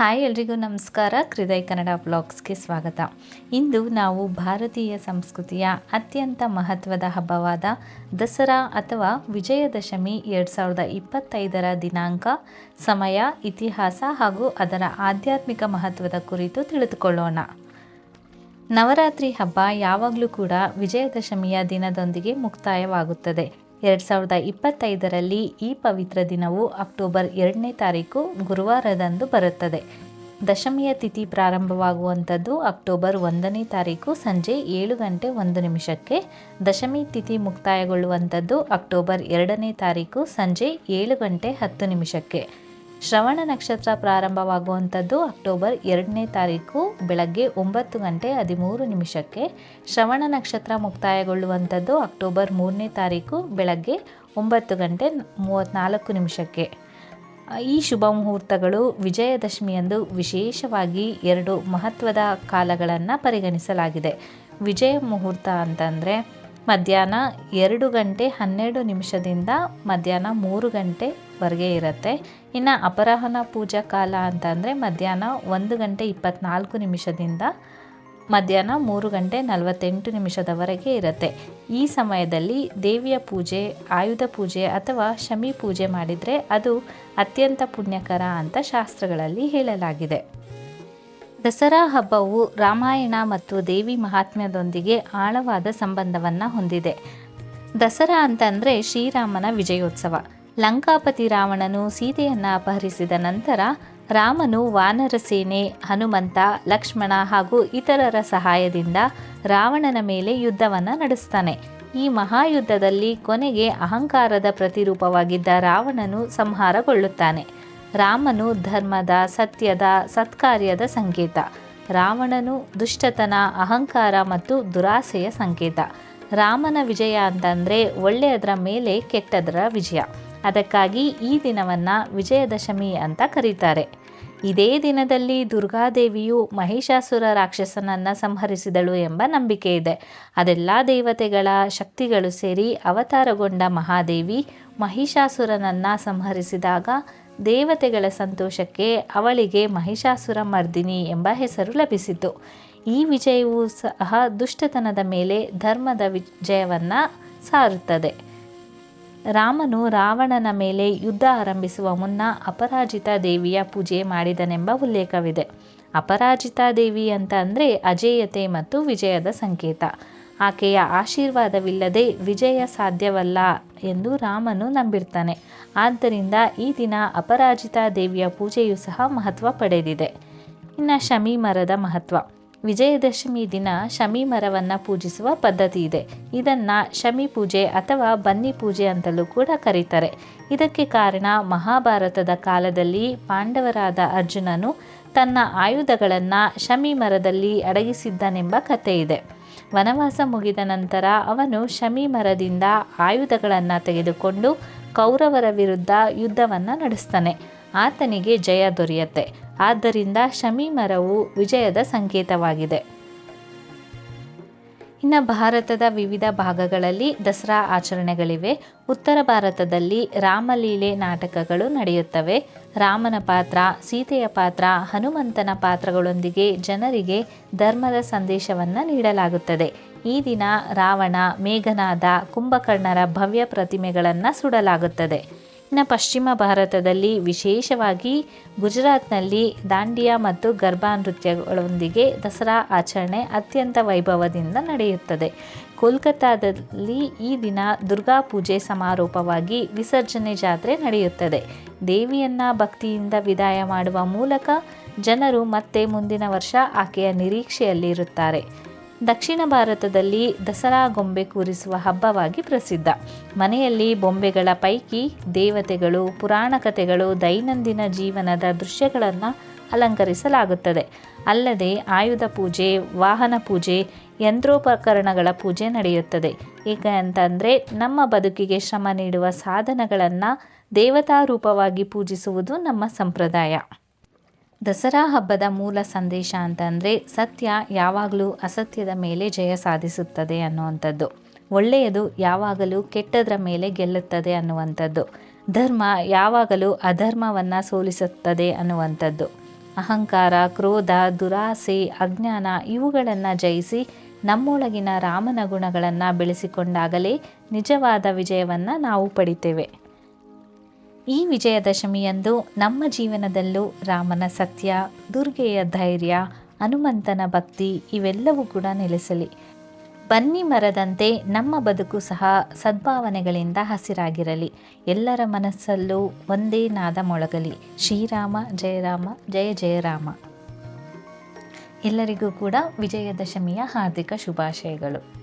Hi ಎಲ್ರಿಗೂ ನಮಸ್ಕಾರ. ಹೃದಯ ಕನ್ನಡ ಬ್ಲಾಗ್ಸ್ಗೆ ಸ್ವಾಗತ. ಇಂದು ನಾವು ಭಾರತೀಯ ಸಂಸ್ಕೃತಿಯ ಅತ್ಯಂತ ಮಹತ್ವದ ಹಬ್ಬವಾದ ದಸರಾ ಅಥವಾ ವಿಜಯದಶಮಿ ಎರಡು ಸಾವಿರದ ಇಪ್ಪತ್ತೈದರ ದಿನಾಂಕ, ಸಮಯ, ಇತಿಹಾಸ ಹಾಗೂ ಅದರ ಆಧ್ಯಾತ್ಮಿಕ ಮಹತ್ವದ ಕುರಿತು ತಿಳಿದುಕೊಳ್ಳೋಣ. ನವರಾತ್ರಿ ಹಬ್ಬ ಯಾವಾಗಲೂ ಕೂಡ ವಿಜಯದಶಮಿಯ ದಿನದೊಂದಿಗೆ ಮುಕ್ತಾಯವಾಗುತ್ತದೆ. ಎರಡು ಸಾವಿರದ ಇಪ್ಪತ್ತೈದರಲ್ಲಿ ಈ ಪವಿತ್ರ ದಿನವು ಅಕ್ಟೋಬರ್ ಎರಡನೇ ತಾರೀಕು ಗುರುವಾರದಂದು ಬರುತ್ತದೆ. ದಶಮಿಯ ತಿಥಿ ಪ್ರಾರಂಭವಾಗುವಂಥದ್ದು ಅಕ್ಟೋಬರ್ ಒಂದನೇ ತಾರೀಕು ಸಂಜೆ ಏಳು ಗಂಟೆ ಒಂದು ನಿಮಿಷಕ್ಕೆ. ದಶಮಿ ತಿಥಿ ಮುಕ್ತಾಯಗೊಳ್ಳುವಂಥದ್ದು ಅಕ್ಟೋಬರ್ ಎರಡನೇ ತಾರೀಕು ಸಂಜೆ ಏಳು ಗಂಟೆ ಹತ್ತು ನಿಮಿಷಕ್ಕೆ. ಶ್ರವಣ ನಕ್ಷತ್ರ ಪ್ರಾರಂಭವಾಗುವಂಥದ್ದು ಅಕ್ಟೋಬರ್ ಎರಡನೇ ತಾರೀಕು ಬೆಳಗ್ಗೆ ಒಂಬತ್ತು ಗಂಟೆ ಹದಿಮೂರು ನಿಮಿಷಕ್ಕೆ. ಶ್ರವಣ ನಕ್ಷತ್ರ ಮುಕ್ತಾಯಗೊಳ್ಳುವಂಥದ್ದು ಅಕ್ಟೋಬರ್ ಮೂರನೇ ತಾರೀಕು ಬೆಳಗ್ಗೆ ಒಂಬತ್ತು ಗಂಟೆ ಮೂವತ್ತ್ನಾಲ್ಕು ನಿಮಿಷಕ್ಕೆ. ಈ ಶುಭ ಮುಹೂರ್ತಗಳು ವಿಜಯದಶಮಿಯಂದು ವಿಶೇಷವಾಗಿ ಎರಡು ಮಹತ್ವದ ಕಾಲಗಳನ್ನು ಪರಿಗಣಿಸಲಾಗಿದೆ. ವಿಜಯ ಮುಹೂರ್ತ ಅಂತಂದರೆ ಮಧ್ಯಾಹ್ನ ಎರಡು ಗಂಟೆ ಹನ್ನೆರಡು ನಿಮಿಷದಿಂದ ಮಧ್ಯಾಹ್ನ ಮೂರು ಗಂಟೆವರೆಗೆ ಇರುತ್ತೆ. ಇನ್ನು ಅಪರಾಹ್ನ ಪೂಜಾ ಕಾಲ ಅಂತಂದರೆ ಮಧ್ಯಾಹ್ನ ಒಂದು ಗಂಟೆ ಇಪ್ಪತ್ತ್ನಾಲ್ಕು ನಿಮಿಷದಿಂದ ಮಧ್ಯಾಹ್ನ ಮೂರು ಗಂಟೆ ನಲವತ್ತೆಂಟು ನಿಮಿಷದವರೆಗೆ ಇರುತ್ತೆ. ಈ ಸಮಯದಲ್ಲಿ ದೇವಿಯ ಪೂಜೆ, ಆಯುಧ ಪೂಜೆ ಅಥವಾ ಶಮಿ ಪೂಜೆ ಮಾಡಿದರೆ ಅದು ಅತ್ಯಂತ ಪುಣ್ಯಕರ ಅಂತ ಶಾಸ್ತ್ರಗಳಲ್ಲಿ ಹೇಳಲಾಗಿದೆ. ದಸರಾ ಹಬ್ಬವು ರಾಮಾಯಣ ಮತ್ತು ದೇವಿ ಮಹಾತ್ಮ್ಯದೊಂದಿಗೆ ಆಳವಾದ ಸಂಬಂಧವನ್ನು ಹೊಂದಿದೆ. ದಸರಾ ಅಂತಂದರೆ ಶ್ರೀರಾಮನ ವಿಜಯೋತ್ಸವ. ಲಂಕಾಪತಿ ರಾವಣನು ಸೀತೆಯನ್ನು ಅಪಹರಿಸಿದ ನಂತರ ರಾಮನು ವಾನರ ಸೇನೆ, ಹನುಮಂತ, ಲಕ್ಷ್ಮಣ ಹಾಗೂ ಇತರರ ಸಹಾಯದಿಂದ ರಾವಣನ ಮೇಲೆ ಯುದ್ಧವನ್ನು ನಡೆಸ್ತಾನೆ. ಈ ಮಹಾಯುದ್ಧದಲ್ಲಿ ಕೊನೆಗೆ ಅಹಂಕಾರದ ಪ್ರತಿರೂಪವಾಗಿದ್ದ ರಾವಣನು ಸಂಹಾರಗೊಳ್ಳುತ್ತಾನೆ. ರಾಮನು ಧರ್ಮದ, ಸತ್ಯದ, ಸತ್ಕಾರ್ಯದ ಸಂಕೇತ. ರಾವಣನು ದುಷ್ಟತನ, ಅಹಂಕಾರ ಮತ್ತು ದುರಾಸೆಯ ಸಂಕೇತ. ರಾಮನ ವಿಜಯ ಅಂತಂದರೆ ಒಳ್ಳೆಯದರ ಮೇಲೆ ಕೆಟ್ಟದರ ವಿಜಯ. ಅದಕ್ಕಾಗಿ ಈ ದಿನವನ್ನು ವಿಜಯದಶಮಿ ಅಂತ ಕರೀತಾರೆ. ಇದೇ ದಿನದಲ್ಲಿ ದುರ್ಗಾದೇವಿಯು ಮಹಿಷಾಸುರ ರಾಕ್ಷಸನನ್ನು ಸಂಹರಿಸಿದಳು ಎಂಬ ನಂಬಿಕೆ ಇದೆ. ಅದೆಲ್ಲ ದೇವತೆಗಳ ಶಕ್ತಿಗಳು ಸೇರಿ ಅವತಾರಗೊಂಡ ಮಹಾದೇವಿ ಮಹಿಷಾಸುರನನ್ನು ಸಂಹರಿಸಿದಾಗ ದೇವತೆಗಳ ಸಂತೋಷಕ್ಕೆ ಅವಳಿಗೆ ಮಹಿಷಾಸುರ ಮರ್ದಿನಿ ಎಂಬ ಹೆಸರು ಲಭಿಸಿತು. ಈ ವಿಜಯವು ಸಹ ದುಷ್ಟತನದ ಮೇಲೆ ಧರ್ಮದ ವಿಜಯವನ್ನು ಸಾರುತ್ತದೆ. ರಾಮನು ರಾವಣನ ಮೇಲೆ ಯುದ್ಧ ಆರಂಭಿಸುವ ಮುನ್ನ ಅಪರಾಜಿತ ದೇವಿಯ ಪೂಜೆ ಮಾಡಿದನೆಂಬ ಉಲ್ಲೇಖವಿದೆ. ಅಪರಾಜಿತಾ ದೇವಿ ಅಂತ ಅಂದರೆ ಅಜೇಯತೆ ಮತ್ತು ವಿಜಯದ ಸಂಕೇತ. ಆಕೆಯ ಆಶೀರ್ವಾದವಿಲ್ಲದೆ ವಿಜಯ ಸಾಧ್ಯವಲ್ಲ ಎಂದು ರಾಮನು ನಂಬಿರ್ತಾನೆ. ಆದ್ದರಿಂದ ಈ ದಿನ ಅಪರಾಜಿತ ದೇವಿಯ ಪೂಜೆಯು ಸಹ ಮಹತ್ವ ಪಡೆದಿದೆ. ಇನ್ನು ಶಮಿ ಮರದ ಮಹತ್ವ. ವಿಜಯದಶಮಿ ದಿನ ಶಮಿ ಮರವನ್ನು ಪೂಜಿಸುವ ಪದ್ಧತಿ ಇದೆ. ಇದನ್ನು ಶಮಿ ಪೂಜೆ ಅಥವಾ ಬನ್ನಿ ಪೂಜೆ ಅಂತಲೂ ಕೂಡ ಕರೀತಾರೆ. ಇದಕ್ಕೆ ಕಾರಣ ಮಹಾಭಾರತದ ಕಾಲದಲ್ಲಿ ಪಾಂಡವರಾದ ಅರ್ಜುನನು ತನ್ನ ಆಯುಧಗಳನ್ನು ಶಮಿ ಮರದಲ್ಲಿ ಅಡಗಿಸಿದ್ದನೆಂಬ ಕಥೆ ಇದೆ. ವನವಾಸ ಮುಗಿದ ನಂತರ ಅವನು ಶಮಿ ಮರದಿಂದ ಆಯುಧಗಳನ್ನು ತೆಗೆದುಕೊಂಡು ಕೌರವರ ವಿರುದ್ಧ ಯುದ್ಧವನ್ನು ನಡೆಸ್ತಾನೆ. ಆತನಿಗೆ ಜಯ ದೊರೆಯುತ್ತೆ. ಆದ್ದರಿಂದ ಶಮಿ ಮರವು ವಿಜಯದ ಸಂಕೇತವಾಗಿದೆ. ಇನ್ನು ಭಾರತದ ವಿವಿಧ ಭಾಗಗಳಲ್ಲಿ ದಸರಾ ಆಚರಣೆಗಳಿವೆ. ಉತ್ತರ ಭಾರತದಲ್ಲಿ ರಾಮಲೀಲೆ ನಾಟಕಗಳು ನಡೆಯುತ್ತವೆ. ರಾಮನ ಪಾತ್ರ, ಸೀತೆಯ ಪಾತ್ರ, ಹನುಮಂತನ ಪಾತ್ರಗಳೊಂದಿಗೆ ಜನರಿಗೆ ಧರ್ಮದ ಸಂದೇಶವನ್ನು ನೀಡಲಾಗುತ್ತದೆ. ಈ ದಿನ ರಾವಣ, ಮೇಘನಾದ, ಕುಂಭಕರ್ಣರ ಭವ್ಯ ಪ್ರತಿಮೆಗಳನ್ನು ಸುಡಲಾಗುತ್ತದೆ. ಇನ್ನು ಪಶ್ಚಿಮ ಭಾರತದಲ್ಲಿ ವಿಶೇಷವಾಗಿ ಗುಜರಾತ್ನಲ್ಲಿ ದಾಂಡಿಯಾ ಮತ್ತು ಗರ್ಭಾ ನೃತ್ಯಗಳೊಂದಿಗೆ ದಸರಾ ಆಚರಣೆ ಅತ್ಯಂತ ವೈಭವದಿಂದ ನಡೆಯುತ್ತದೆ. ಕೋಲ್ಕತ್ತಾದಲ್ಲಿ ಈ ದಿನ ದುರ್ಗಾ ಪೂಜೆ ಸಮಾರೋಪವಾಗಿ ವಿಸರ್ಜನೆ ಜಾತ್ರೆ ನಡೆಯುತ್ತದೆ. ದೇವಿಯನ್ನು ಭಕ್ತಿಯಿಂದ ವಿದಾಯ ಮಾಡುವ ಮೂಲಕ ಜನರು ಮತ್ತೆ ಮುಂದಿನ ವರ್ಷ ಆಕೆಯ ನಿರೀಕ್ಷೆಯಲ್ಲಿರುತ್ತಾರೆ. ದಕ್ಷಿಣ ಭಾರತದಲ್ಲಿ ದಸರಾ ಗೊಂಬೆ ಕೂರಿಸುವ ಹಬ್ಬವಾಗಿ ಪ್ರಸಿದ್ಧ. ಮನೆಯಲ್ಲಿ ಬೊಂಬೆಗಳ ಪೈಕಿ ದೇವತೆಗಳು, ಪುರಾಣ ಕಥೆಗಳು, ದೈನಂದಿನ ಜೀವನದ ದೃಶ್ಯಗಳನ್ನು ಅಲಂಕರಿಸಲಾಗುತ್ತದೆ. ಅಲ್ಲದೆ ಆಯುಧ ಪೂಜೆ, ವಾಹನ ಪೂಜೆ, ಯಂತ್ರೋಪಕರಣಗಳ ಪೂಜೆ ನಡೆಯುತ್ತದೆ. ಏಕೆ ಅಂತಂದರೆ ನಮ್ಮ ಬದುಕಿಗೆ ಶ್ರಮ ನೀಡುವ ಸಾಧನಗಳನ್ನು ದೇವತಾ ರೂಪವಾಗಿ ಪೂಜಿಸುವುದು ನಮ್ಮ ಸಂಪ್ರದಾಯ. ದಸರಾ ಹಬ್ಬದ ಮೂಲ ಸಂದೇಶ ಅಂತಂದರೆ, ಸತ್ಯ ಯಾವಾಗಲೂ ಅಸತ್ಯದ ಮೇಲೆ ಜಯ ಸಾಧಿಸುತ್ತದೆ ಅನ್ನುವಂಥದ್ದು. ಒಳ್ಳೆಯದು ಯಾವಾಗಲೂ ಕೆಟ್ಟದರ ಮೇಲೆ ಗೆಲ್ಲುತ್ತದೆ ಅನ್ನುವಂಥದ್ದು. ಧರ್ಮ ಯಾವಾಗಲೂ ಅಧರ್ಮವನ್ನು ಸೋಲಿಸುತ್ತದೆ ಅನ್ನುವಂಥದ್ದು. ಅಹಂಕಾರ, ಕ್ರೋಧ, ದುರಾಸೆ, ಅಜ್ಞಾನ ಇವುಗಳನ್ನು ಜಯಿಸಿ ನಮ್ಮೊಳಗಿನ ರಾಮನ ಗುಣಗಳನ್ನು ಬೆಳೆಸಿಕೊಂಡಾಗಲೇ ನಿಜವಾದ ವಿಜಯವನ್ನು ನಾವು ಪಡಿತೇವೆ. ಈ ವಿಜಯದಶಮಿಯಂದು ನಮ್ಮ ಜೀವನದಲ್ಲೂ ರಾಮನ ಸತ್ಯ, ದುರ್ಗೆಯ ಧೈರ್ಯ, ಹನುಮಂತನ ಭಕ್ತಿ ಇವೆಲ್ಲವೂ ಕೂಡ ನೆಲೆಸಲಿ. ಬನ್ನಿ ಮರದಂತೆ ನಮ್ಮ ಬದುಕು ಸಹ ಸದ್ಭಾವನೆಗಳಿಂದ ಹಸಿರಾಗಿರಲಿ. ಎಲ್ಲರ ಮನಸ್ಸಲ್ಲೂ ಒಂದೇ ನಾದ ಮೊಳಗಲಿ. ಶ್ರೀರಾಮ ಜಯರಾಮ ಜಯ ಜಯರಾಮ ಎಲ್ಲರಿಗೂ ಕೂಡ ವಿಜಯದಶಮಿಯ ಹಾರ್ದಿಕ ಶುಭಾಶಯಗಳು.